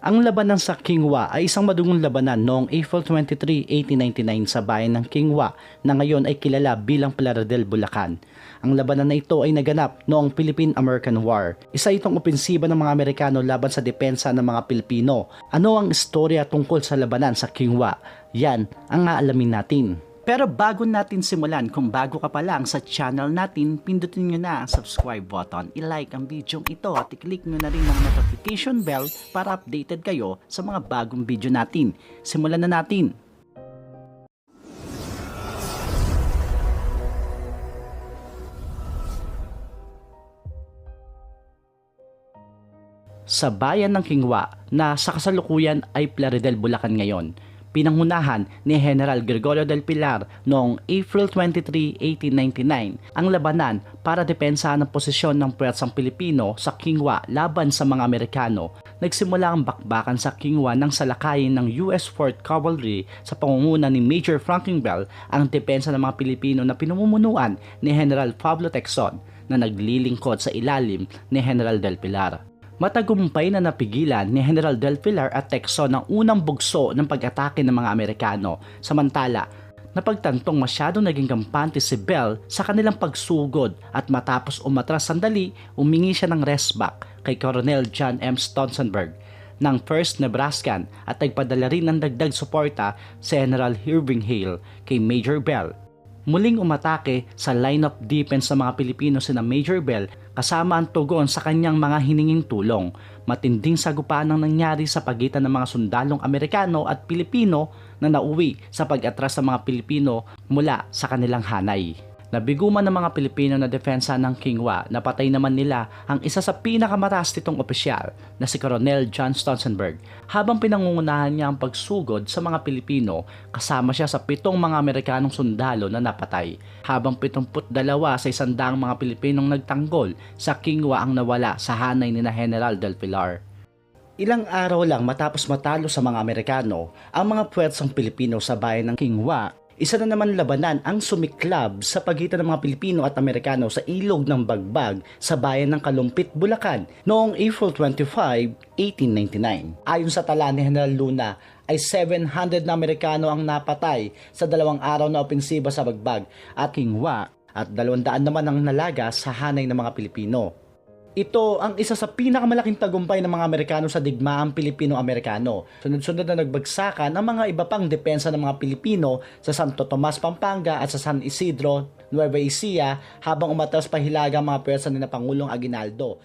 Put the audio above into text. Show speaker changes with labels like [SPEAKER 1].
[SPEAKER 1] Ang labanan sa Kingwa ay isang madugong labanan noong April 23, 1899 sa bayan ng Kingwa na ngayon ay kilala bilang Plaridel, Bulacan. Ang labanan na ito ay naganap noong Philippine-American War. Isa itong opensiba ng mga Amerikano laban sa depensa ng mga Pilipino. Ano ang istorya tungkol sa labanan sa Kingwa? Yan ang aalamin natin. Pero bago natin simulan, kung bago ka pa lang sa channel natin, pindutin nyo na ang subscribe button, i-like ang video ito at i-click nyo na rin ang notification bell para updated kayo sa mga bagong video natin. Simulan na natin! Sa bayan ng Kingwa na sa kasalukuyan ay Plaridel, Bulacan ngayon, pinangunahan ni General Gregorio del Pilar noong April 23, 1899 ang labanan para depensahan ang posisyon ng puwersang Pilipino sa Kingwa laban sa mga Amerikano. Nagsimula ang bakbakan sa Kingwa nang salakayin ng US 4th Cavalry sa pangunguna ni Major Franklin Bell ang depensa ng mga Pilipino na pinumumunuan ni General Pablo Texon na naglilingkod sa ilalim ni General del Pilar. Matagumpay na napigilan ni General Del Pilar at Texon ang unang bugso ng pag-atake ng mga Amerikano. Samantala, napagtantong masyadong naging kampante si Bell sa kanilang pagsugod at matapos umatras sandali, umingi siya ng restback kay Colonel John M. Stausenberg ng 1st Nebraskan at nagpadala rin ng dagdag suporta si General Irving Hale kay Major Bell. Muling umatake sa line of defense ng mga Pilipino sina Major Bell kasama ang tugon sa kanyang mga hininging tulong. Matinding sagupaan ang nangyari sa pagitan ng mga sundalong Amerikano at Pilipino na nauwi sa pag-atras ng mga Pilipino mula sa kanilang hanay. Nabiguman ng mga Pilipino na depensa ng Kingwa, napatay naman nila ang isa sa pinakamataas nitong opisyal na si Colonel John Stausenberg habang pinangungunahan niya ang pagsugod sa mga Pilipino kasama siya sa pitong mga Amerikanong sundalo na napatay. Habang 72 sa isandaang mga Pilipinong nagtanggol sa Kingwa ang nawala sa hanay ni na General Del Pilar. Ilang araw lang matapos matalo sa mga Amerikano, ang mga puwersang Pilipino sa bayan ng Kingwa isa na naman labanan ang sumiklab sa pagitan ng mga Pilipino at Amerikano sa ilog ng Bagbag sa bayan ng Kalumpit, Bulacan noong April 25, 1899. Ayon sa tala ni General Luna, ay 700 na Amerikano ang napatay sa dalawang araw na opensiba sa Bagbag at Kingwa at 200 naman ang nalaga sa hanay ng mga Pilipino. Ito ang isa sa pinakamalaking tagumpay ng mga Amerikano sa digmaang Pilipino-Amerikano. Sunod-sunod na nagbagsakan ang mga iba pang depensa ng mga Pilipino sa Santo Tomas, Pampanga at sa San Isidro, Nueva Ecija habang umatras pa hilaga mga pwersa ni na Pangulong Aguinaldo.